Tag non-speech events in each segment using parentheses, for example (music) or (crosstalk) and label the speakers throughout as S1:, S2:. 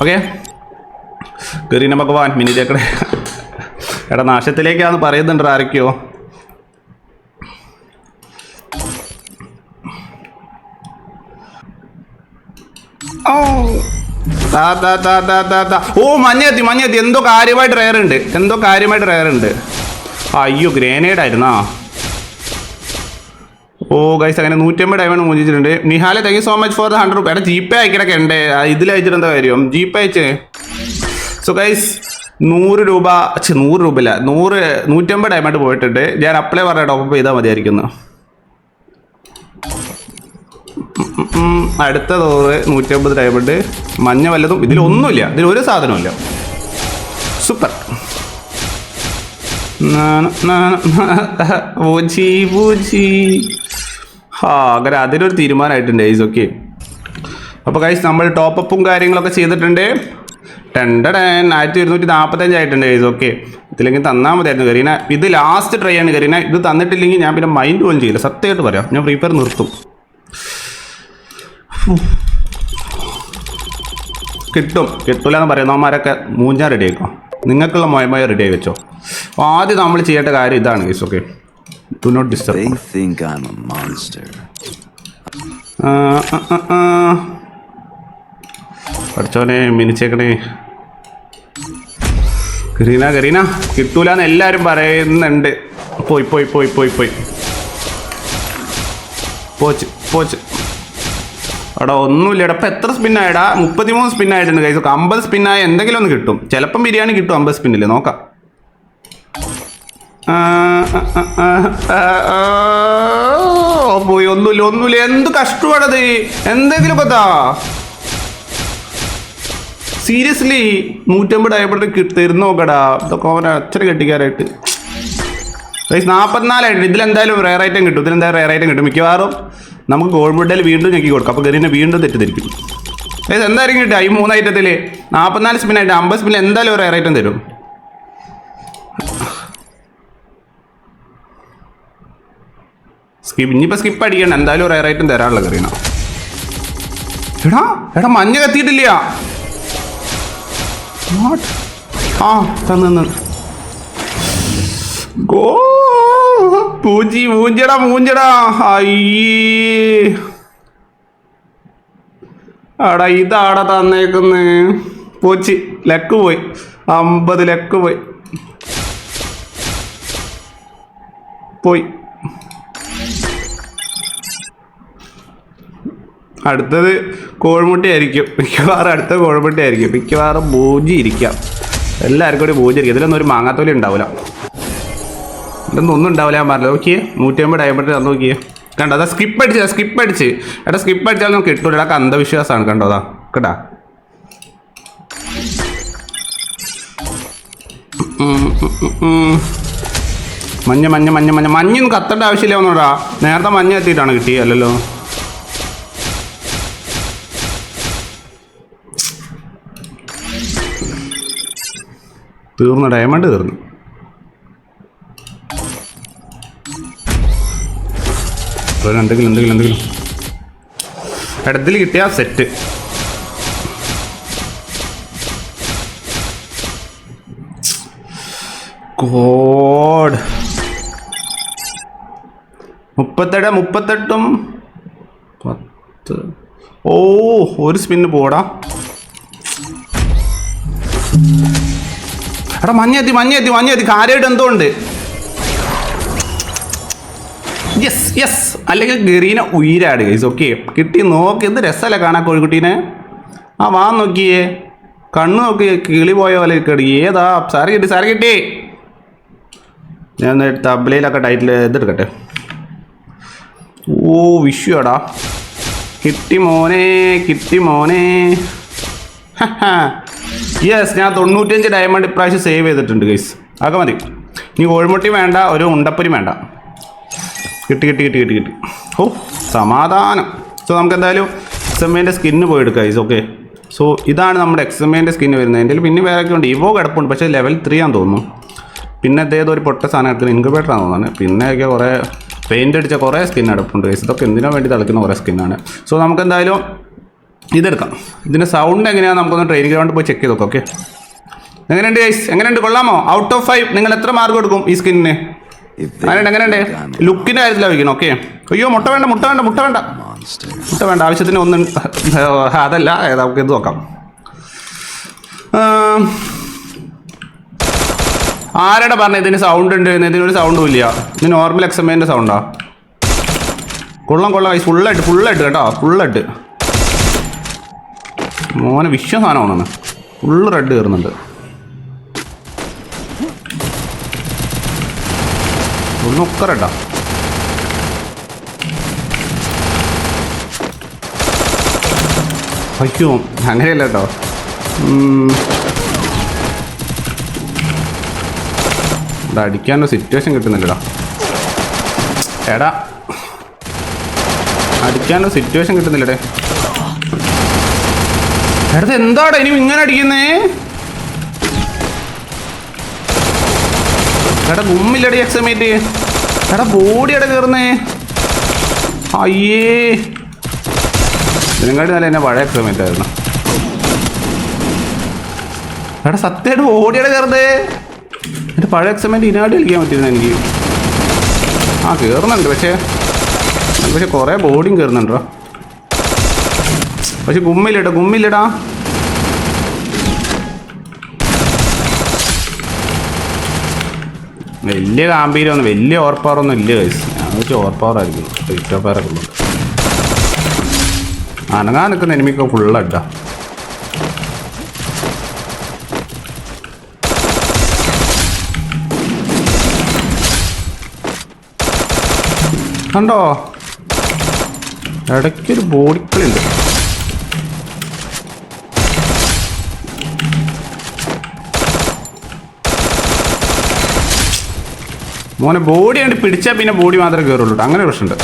S1: Okay. ഗരീന ഭഗവാൻ mini ചേക്കടെ എടാ നാശത്തിലേക്കാന്ന് പറയുന്നുണ്ട് ആരൊക്കെയോ? ഓ മഞ്ഞെത്തി മഞ്ഞെത്തി. എന്തോ കാര്യമായിട്ട് റയർ ഉണ്ട് എന്തോ കാര്യമായിട്ട് റയർ ഉണ്ട് അയ്യോ ഗ്രേനേഡ് ആയിരുന്നാ ഓ ഗൈസ് അങ്ങനെ നൂറ്റമ്പത് ഡയമണ്ട് മോചിച്ചിട്ടുണ്ട് നിഹാലെ thank you so much for the hundred rupees എടാ ജി പേ അയക്കിടക്കെ ഉണ്ട് ഇതിൽ അയച്ചിട്ട് എന്താ കാര്യം ജി പേ അയച്ചേ സോ ഗൈസ് നൂറ് രൂപ നൂറ് രൂപ ഇല്ല നൂറ് നൂറ്റമ്പത് ഡയമണ്ട് പോയിട്ടുണ്ട് ഞാൻ അപ്ലൈ പറഞ്ഞ ടോപ്പ് ചെയ്താൽ മതിയായിരിക്കുന്നു അടുത്ത തോറ് നൂറ്റമ്പത് ഡയമണ്ട് മഞ്ഞ വല്ലതും ഇതിലൊന്നുമില്ല ഇതിൽ ഒരു സാധനമില്ല സൂപ്പർ പൂച്ചി പൂച്ചി ഹാ അങ്ങനെ അതിനൊരു തീരുമാനമായിട്ടുണ്ട് ഗൈസ് ഓക്കെ അപ്പോൾ ഗൈസ് നമ്മൾ ടോപ്പപ്പും കാര്യങ്ങളൊക്കെ ചെയ്തിട്ടുണ്ട്. ടെൻഡൻ ആയിരത്തി ഇരുന്നൂറ്റി നാൽപ്പത്തഞ്ച് ആയിട്ടുണ്ട് ഗൈസ് ഓക്കെ ഇതില്ലെങ്കിൽ തന്നാൽ മതിയായിരുന്നു കരീന ഇത് ലാസ്റ്റ് ട്രൈ ആണ് കരീന ഇത് തന്നിട്ടില്ലെങ്കിൽ ഞാൻ പിന്നെ മൈൻഡ് പോലും ചെയ്യില്ല. സത്യമായിട്ട് പറയാം. ഞാൻ ഫ്രീ ഫയർ നിർത്തും കിട്ടും. കിട്ടൂല എന്ന് പറയുന്നവന്മാരൊക്കെ മൂഞ്ഞാ റെഡി ആയിക്കോ. നിങ്ങൾക്കുള്ള മോയമായി റെഡി ആയി വെച്ചോ. ആദ്യം നമ്മൾ ചെയ്യേണ്ട കാര്യം ഇതാണ് guys okay do not disturb.
S2: They think I'm a monster.
S1: പഠിച്ചോനെ മിനിച്ചേക്കണേ. കരീന കരീന കിട്ടൂല എന്ന് എല്ലാവരും പറയുന്നുണ്ട്. പോയി പോയി പോയി പോയി പോയി. പോച്ച് പോച്ച്. എടാ ഒന്നുമില്ല. എടാ ഇപ്പം എത്ര സ്പിന്നായടാ മുപ്പത്തിമൂന്ന് സ്പിന്നായിട്ടുണ്ട് കൈസ് അമ്പത് സ്പിന്നായ എന്തെങ്കിലും ഒന്ന് കിട്ടും. ചിലപ്പം ബിരിയാണി കിട്ടും അമ്പത് സ്പിന്നില്ലേ നോക്കാം. പോയി ഒന്നുമില്ല ഒന്നുമില്ല. എന്ത് കഷ്ടമാണത്? എന്തെങ്കിലും പത്താ സീരിയസ്ലി നൂറ്റമ്പത് ആയപ്പോഴത്തെ തരുന്ന നോക്കടാ. ഇതൊക്കെ അവനെ അച്ഛനെ കെട്ടിക്കാനായിട്ട്. നാൽപ്പത്തിനാലായിട്ട് ഇതിലെന്തായാലും റയർ ഐറ്റം കിട്ടും. ഇതിലെന്തായാലും റയർ ഐറ്റം കിട്ടും. മിക്കവാറും നമുക്ക് ഗോൾഡ് മെഡൽ വീണ്ടും ഞെക്കി കൊടുക്കും. അപ്പോൾ ഗരീനെ വീണ്ടും തെറ്റിദ്ധരിക്കും. എന്തായാലും കിട്ടുക ഈ മൂന്ന് ഐറ്റത്തിൽ നാൽപ്പത്തിനാല് സ്പിന്നായിട്ട് അമ്പത് സ്പിന്നിൽ എന്തായാലും ഒരു റയർ ഐറ്റം തരും. സ്കിപ്പ് ഇനിയിപ്പോൾ സ്കിപ്പ് അടിക്കണ്ട. എന്തായാലും റയർ ഐറ്റം തരാനുള്ള കറിയാണ് എടാ എടാ മഞ്ഞ കത്തിയിട്ടില്ല? ആ തന്നു ഗോ പൂജി മൂഞ്ചടാ മൂഞ്ചടാ അയ്യേ. അടാ ഇതാടാ തന്നേക്കുന്ന്. പോച്ചി ലക്ക് പോയി. അമ്പത് ലക്ക് പോയി. പോയി. അടുത്തത് കോഴിമുട്ടയായിരിക്കും മിക്കവാറും അടുത്ത കോഴിമുട്ടയായിരിക്കും മിക്കവാറും മൂഞ്ചി ഇരിക്കാം. എല്ലാവർക്കും കൂടി മൂഞ്ചി ഇരിക്കും. ഇതിലൊന്നും ഒരു മാങ്ങാത്തോലി ഉണ്ടാവില്ല ഇതൊന്നും ഒന്നും ഉണ്ടാവില്ല ഞാൻ പറഞ്ഞത്. നോക്കിയേ നൂറ്റമ്പത് ഡയമണ്ട് തന്നു നോക്കിയേ. കണ്ടോ അതാ സ്കിപ്പ് അടിച്ച് സ്കിപ്പ് അടിച്ച്. എടാ സ്കിപ്പ് അടിച്ചാൽ നമുക്ക് കിട്ടൂല. അതൊക്കെ അന്ധവിശ്വാസമാണ് കണ്ടോ അതാ. കേട്ടാ. മഞ്ഞ മഞ്ഞ മഞ്ഞ മഞ്ഞ. മഞ്ഞൊന്നും കത്തേണ്ട ആവശ്യമില്ല ഒന്നുകൂടാ നേരത്തെ മഞ്ഞ എത്തിയിട്ടാണ് കിട്ടിയല്ലോ തീർന്നു ഡയമണ്ട് തീർന്നു. എന്തെങ്കിലും എന്തെങ്കിലും എന്തെങ്കിലും ഇടത്തിൽ കിട്ടിയ സെറ്റ് കോഡ് മുപ്പത്തെട്ട് മുപ്പത്തെട്ടും പത്ത്. ഓ ഒരു സ്പിന്ന് പോടാ. എടാ മഞ്ഞെത്തി മഞ്ഞെത്തി മഞ്ഞെത്തി. കാര്യമായിട്ട് എന്തോ ഉണ്ട്. യെസ് യെസ് അല്ലെങ്കിൽ ഗറീന ഉയരാട് ഗൈസ് ഓക്കെ കിട്ടി നോക്കി എന്ത് രസമല്ലേ കാണാൻ കോഴിക്കുട്ടീനെ? ആ വാ നോക്കിയേ. കണ്ണ് നോക്കി കിളി പോയ പോലെ കിടി ഏതാ? സാറി കിട്ടി സാറി കിട്ടി. ഞാൻ തബ്ലയിലൊക്കെ ടൈറ്റിൽ ഇതെടുക്കട്ടെ. ഓ വിഷുടാ കിട്ടി മോനെ കിട്ടി മോനെ. യെസ് ഞാൻ തൊണ്ണൂറ്റഞ്ച് ഡയമണ്ട് ഇപ്രാവശ്യം സേവ് ചെയ്തിട്ടുണ്ട് ഗൈസ് അതൊക്കെ മതി. ഇനി കോഴിമുട്ടി വേണ്ട ഒരു ഉണ്ടപ്പരി വേണ്ട. കിട്ടി കിട്ടി കിട്ടി കിട്ടി കിട്ടി. ഓ സമാധാനം. സോ നമുക്ക് എന്തായാലും എക്സ് എം എന്റെ സ്കിന്ന് പോയി എടുക്കാം ഗൈസ് ഓക്കെ സോ ഇതാണ് നമ്മുടെ എക്സ് എം എന്റെ സ്കിന്ന് വരുന്നത് എന്റെ പിന്നെ വേറെ ഉണ്ട്. ഇവോ കിടപ്പുണ്ട് പക്ഷേ ലെവൽ ത്രീ ആണെന്ന് തോന്നുന്നു. പിന്നെ അദ്ദേഹം ഒരു പൊട്ട സാധനം എടുക്കുന്ന ഇൻക്യുബേറ്റർ ആണെന്ന് തോന്നുന്നത് പിന്നെയൊക്കെ കുറേ പെയിന്റ് അടിച്ച കുറേ സ്കിൻ അടുപ്പുണ്ട് ഗൈസ് ഇതൊക്കെ എന്തിനാ വേണ്ടി തളിക്കുന്ന കുറേ സ്കിന്നാണ് സോ നമുക്ക് എന്തായാലും ഇതെടുക്കാം. ഇതിന്റെ സൗണ്ട് എങ്ങനെയാണ് നമുക്കൊന്ന് ട്രെയിനിങ് ഗ്രൗണ്ടിൽ പോയി ചെക്ക് ചെയ്ത് നോക്കാം ഓക്കെ എങ്ങനെയുണ്ട് ഗൈസ് എങ്ങനെയുണ്ട്? കൊള്ളാമോ? ഔട്ട് ഓഫ് ഫൈവ് നിങ്ങൾ എത്ര മാർക്ക് കൊടുക്കും ഈ സ്കിന്നിന് അങ്ങനെയുണ്ട് എങ്ങനെയുണ്ട്? ലുക്കിന്റെ കാര്യത്തിലാണ് വയ്ക്കണം ഓക്കെ അയ്യോ മുട്ട വേണ്ട മുട്ട വേണ്ട മുട്ട വേണ്ട. മുട്ട വേണ്ട ആവശ്യത്തിന് ഒന്നും (laughs) അതല്ല നമുക്ക് ഇത് നോക്കാം. ആരുടെ പറഞ്ഞ ഇതിന് സൗണ്ട് ഉണ്ട്? ഇതിനൊരു സൗണ്ടും ഇല്ല. ഇത് നോർമൽ എക്സമേന്റെ സൗണ്ടാ കൊള്ളം കൊള്ളം ഫുള്ളായിട്ട് ഫുള്ളായിട്ട് കേട്ടോ. ഫുള്ളായിട്ട് മോനെ വിശ്വ സാധനമാണ് ഫുള്ള് റെഡ് കയറുന്നുണ്ട് ഒന്നൊക്കെ റെഡാ അയ്യോ അങ്ങനെയല്ല കേട്ടോ. അടിക്കാനൊരു സിറ്റുവേഷൻ കിട്ടുന്നില്ലടാ. എടാ. അടിക്കാനൊരു സിറ്റുവേഷൻ കിട്ടുന്നില്ലടേ. എടാ എന്താടാ ഇനി ഇങ്ങനെ അടിക്കുന്നേ? എടാ ഗുമ്മില്ലടി എക്സമേറ്റ് എടാ ബോഡി എടാ കയറുന്നേ? അയ്യേ. ഇതിനെക്കാട്ടി നല്ല എന്നെ പഴയ എക്സമേറ്റ് ആയിരുന്നു. എടാ സത്യമായിട്ട് ഓടിയുടെ കയറുന്നേ? എന്റെ പഴയ എക്സമേറ്റ് ഇതിനായിട്ട് കളിക്കാൻ പറ്റിയിരുന്നു എനിക്ക്. ആ കയറുന്നുണ്ട് പക്ഷേ. പക്ഷെ കുറേ ബോഡിയും കയറുന്നുണ്ടോ? പക്ഷെ ഗുമ്മിലിട ഗുമ്മില്ലടാ വലിയ ഗാംഭീര്യമൊന്നും വലിയ ഓവർ പവർ ഒന്നും ഇല്ല guys. ഞാൻ വെച്ച് ഓവർ പവർ ആയിരിക്കും സ്ട്രീറ്റ് ഓഫ് ഒക്കെ ഉള്ളത് അനങ്ങാൻ നിൽക്കുന്ന എനിമിക്ക് ഫുൾ അഡ്ഡാ. കണ്ടോ? ഇടയ്ക്കൊരു ബോഡിക്കളുണ്ട്. മോനെ ബോഡി കണ്ട് പിടിച്ചാൽ പിന്നെ ബോഡി മാത്രമേ കയറുള്ളൂ. അങ്ങനെ പ്രശ്നമുണ്ട്.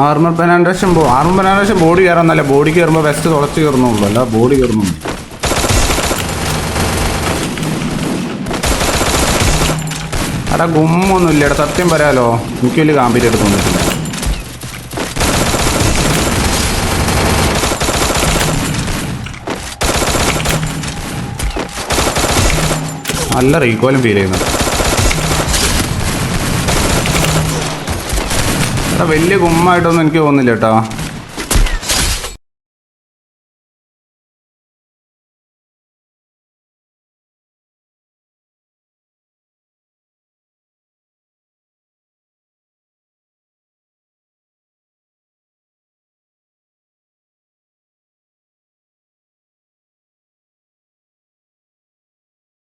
S1: Armour penetration armour penetration body കയറാന്നല്ല body കയറുമ്പോൾ വെസ്റ്റ് തുളച്ച് കയറുന്നുള്ളൂ അല്ല ബോഡി കയറുന്നു എടാ ഗുമ്മൊന്നും ഇല്ല സത്യം പറയാലോ. എനിക്ക് വലിയ ഗാംഭീര്യം എടുത്ത് നല്ല റീകോലും ഫീൽ ചെയ്യുന്നുണ്ട് എടാ വലിയ ഗുമ്മായിട്ടൊന്നും എനിക്ക് തോന്നുന്നില്ല കേട്ടോ.